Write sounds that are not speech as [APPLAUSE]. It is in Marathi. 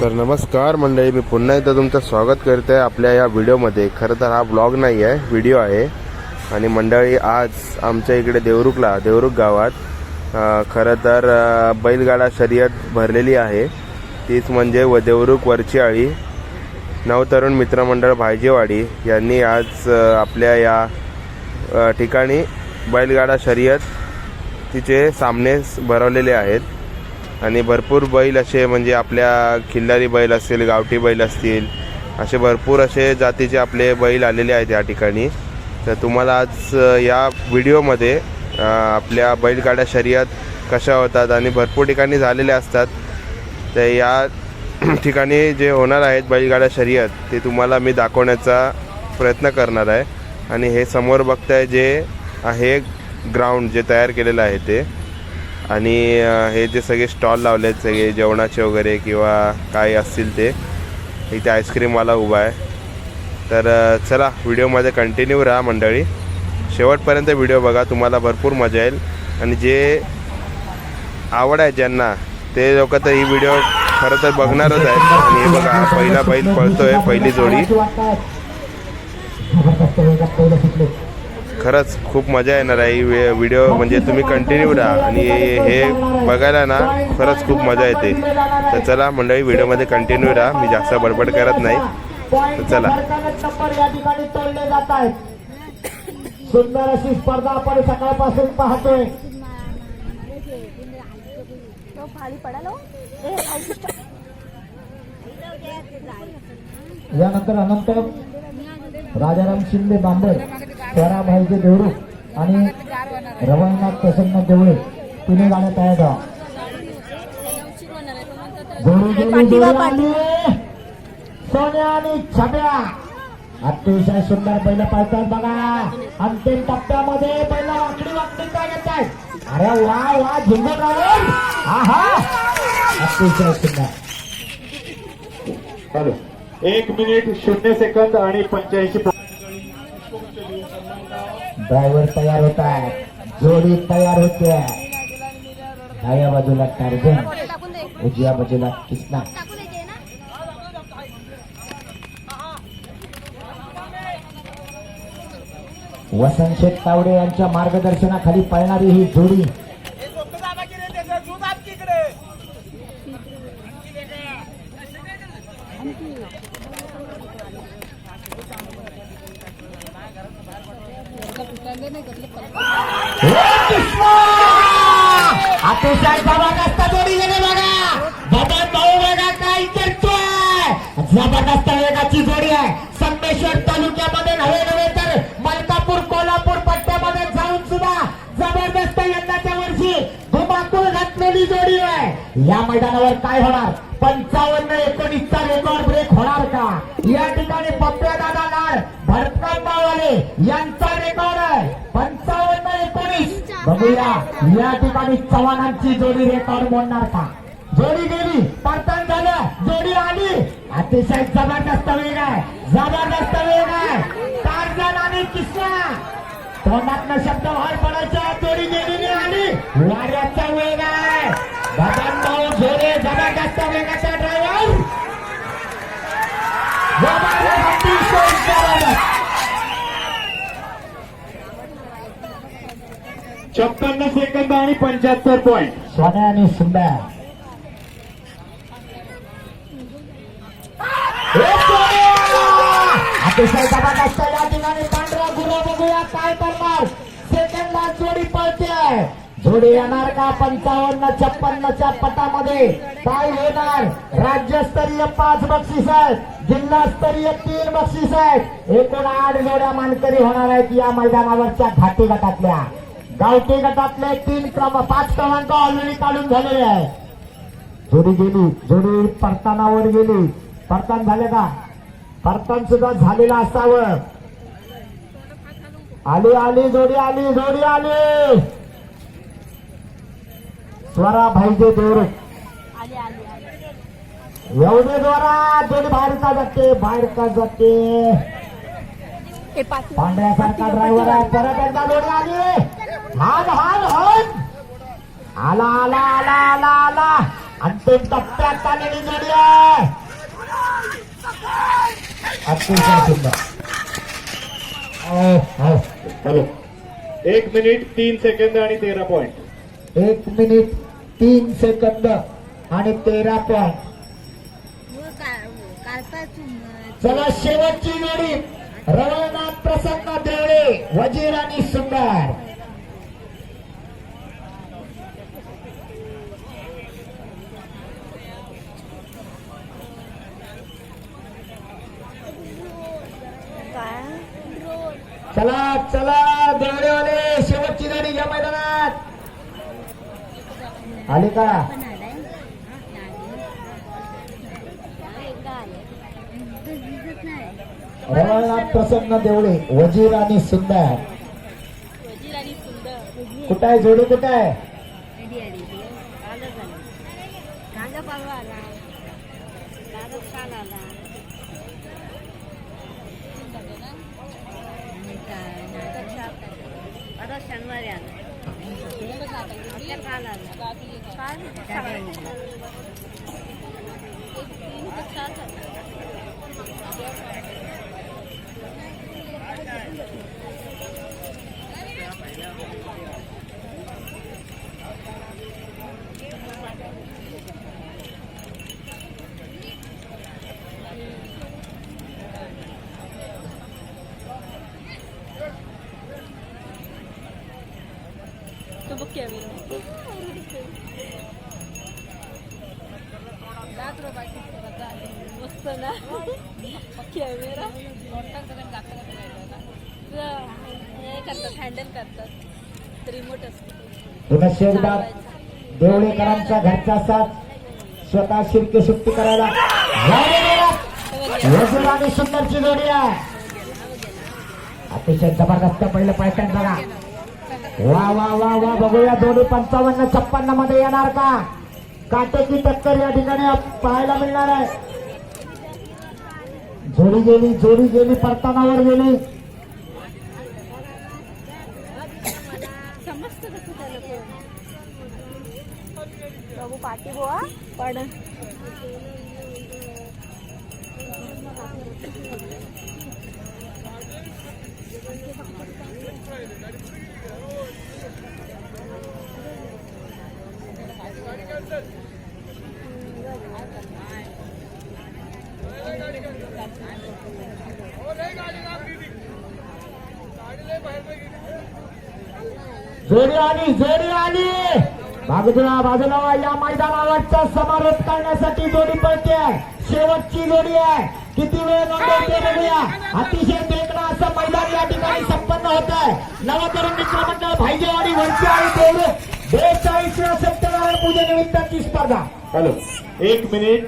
तर नमस्कार मंडळी मी पुन्हा एकदा तुमचं स्वागत करत आहे आपल्या या व्हिडिओमध्ये. खरं तर हा ब्लॉग नाही आहे व्हिडिओ आहे. आणि मंडळी आज आमच्या इकडे देवरुखला देवरुख गावात खरं तर बैलगाडा शर्यत भरलेली आहे. तीच म्हणजे व देवरुख वरचीआळी नवतरुण मित्रमंडळ भायजेवाडी यांनी आज आपल्या या ठिकाणी बैलगाडा शर्यत तिचे सामने भरवलेले आहेत. आणि भरपूर बैल असे म्हणजे आपल्या खिल्लारी बैल असतील गावठी बैल असतील असे भरपूर असे जातीचे आपले बैल आलेले आहेत या ठिकाणी. तर तुम्हाला आज या व्हिडिओमध्ये आपल्या बैलगाड्या शर्यत कशा होतात आणि भरपूर ठिकाणी झालेल्या असतात. तर या [CLEARS THROAT] ठिकाणी जे होणार आहेत बैलगाड्या शर्यत ते तुम्हाला मी दाखवण्याचा प्रयत्न करणार आहे. आणि हे समोर बघताय जे आहे ग्राउंड जे तयार केलेलं आहे ते. आणि हे जे सगळे स्टॉल लावले आहेत सगळे जेवणाचे वगैरे किंवा काय असतील ते इथे आईस्क्रीमवाला उभा आहे. तर चला व्हिडिओमध्ये कंटिन्यू राहा मंडळी. शेवटपर्यंत व्हिडिओ बघा तुम्हाला भरपूर मजा येईल. आणि जे आवड आहे ज्यांना ते लोक तर ही व्हिडिओ खरं तर बघणारच आहेत. आणि हे बघा पहिला बैल पळतोय पहिली जोडी. खरंच खूप मजा येणार आहे. ही व्हिडिओ म्हणजे तुम्ही कंटिन्यू राहा आणि हे बघायला ना खरंच खूप मजा येते. तर चला मंडळी व्हिडिओमध्ये कंटिन्यू राहा. मी जास्त बडबड करत नाही. तर चला. सुंदर अशी स्पर्धा आपण सकाळपासून पाहतोय यानंतर अनंत राजाराम शिंदे बांबर भाईचे देवरू आणि रवळनाथ प्रसन्न देवळे तयार पाठीवा जोडी पाठी. आली. सोन्या आणि छब्या अतिशय सुंदर बैल पाळतात बघा. अंतिम टप्प्यामध्ये बैल वाकडी वाकडी काय येत आहेत. अरे वा वा झिंगत आहा. अतिशय सुंदर. एक मिनिट शून्य सेकंद आणि पंच्याऐंशी ड्रायव्हर तयार होत आहे. जोडी तयार होते. डाव्या बाजूला टार्जन उजव्या बाजूला कृष्णा वसंत शेठ तावडे यांच्या मार्गदर्शनाखाली पळणारी ही जोडी अतिशय जबरदस्त जोडी गेले बघा बबन भाऊ बघा काय करतोय जबरदस्त वेगाची जोडी आहे. संगमेश्वर तालुक्यामध्ये नव्हे नव्हे तर मलकापूर कोल्हापूर पट्ट्यामध्ये जाऊन सुद्धा जबरदस्त यंदाच्या वर्षी धुमाकूळ घातलेली जोडी आहे. या मैदानावर काय होणार? पंचावन्न एकोणीसचा रेकॉर्ड ब्रेक होणार का? या ठिकाणी पप्प्या दादा लाड भरतकांबावाले यांचा रेकॉर्ड आहे. पंचावन्न एकोणीस. बघूया या ठिकाणी चव्हाणांची जोडी रेकॉर्ड मोडणार का? जोडी गेली पडताण झालं. जोडी आली. अतिशय जबरदस्त वेग आहे. जबरदस्त वेग आहे. टार्झन आणि किस्ना तोंडातनं शब्द बाहेर पडायच्या जोडी गेली नाही आली वाऱ्याचा वेग आहे. भगवान भाऊ झोरे जबरदस्त वेगाचा ड्रायव्हर छप्पन्न सेकंद आणि पंच्याहत्तर पॉईंट सोन्या आणि सुंदर. अतिशय जबरदस्त या ठिकाणी पांढरा गुरा बघूया काय करणार सेकंड ला जोडी पळते. जोडी येणार का? पंचावन्न छप्पन्नच्या पटामध्ये. काय होणार राज्यस्तरीय पाच बक्षीस आहेत. जिल्हास्तरीय तीन बक्षीस आहेत. एकूण आठ जोड्या मानकरी होणार आहेत या मैदानावरच्या घाटी गटातल्या. गावठी गटातले तीन क्रम पाच क्रमांक ऑलरेडी काढून झालेले आहे जोडी गेली. जोडी परतानावर गेली. परतान झाले का? परतान सुद्धा झालेलं असावं. आली आली जोडी आली जोडी आली. स्वरा भाईजे दोर एवढे जोरा जोडी बाहेर का जाते बाहेर का जाते. पांढऱ्यासारखा ड्रायव्हर आहे. परत एकदा जोडी आली. हाल हाल हाल. आला आला आला आला आला. अंतिम टप्प्यात आलेली जोडी आहे. हॅलो एक मिनिट तीन सेकंद आणि तेरा पॉइंट एक मिनिट तीन सेकंद आणि तेरा पॉईंट चला शेवटची गाडी रवळनाथ प्रसन्न देवळे वजीर आणि सुंदर. चला चला देवळेवाले शेवटची गाडी या मैदानात. आले का? रवळनाथ प्रसन्न देवळे वजीर आणि सुंदर. कुठं आहे जोडी? कुठं आहे? शनिवारी तो बघ कॅमेरा मस्त ना कॅमेरा करतात हँडल करतात रिमोट असतो घरचा साथ स्वतः शिरके सुट्टी करायला आणि सुंदरची जोडी आहे अतिशय जबरदस्त पहिलं पैठण बघा वा वा वा वा बघूया दोन्ही पंचावन्न छप्पन्नमध्ये येणार का काटेची टक्कर या ठिकाणी पाहायला मिळणार आहे. जोडी गेली जोडी गेली परतानावर गेली. जोडी आली जोडी आली. बाजूला बाजूला या मैदानावरचा समारोप करण्यासाठी जोडी पळते. शेवटची जोडी आहे. किती वेळ नोंदवते बघूया. अतिशय देखणं असं मैदान या ठिकाणी संपन्न होत आहे नवतरुण मित्रमंडळ भाईजेवाडी वरची आणि तेवढे बेचाळीस सत्यनारायण पूजेनिमित्ताची स्पर्धा. हॅलो. एक मिनिट.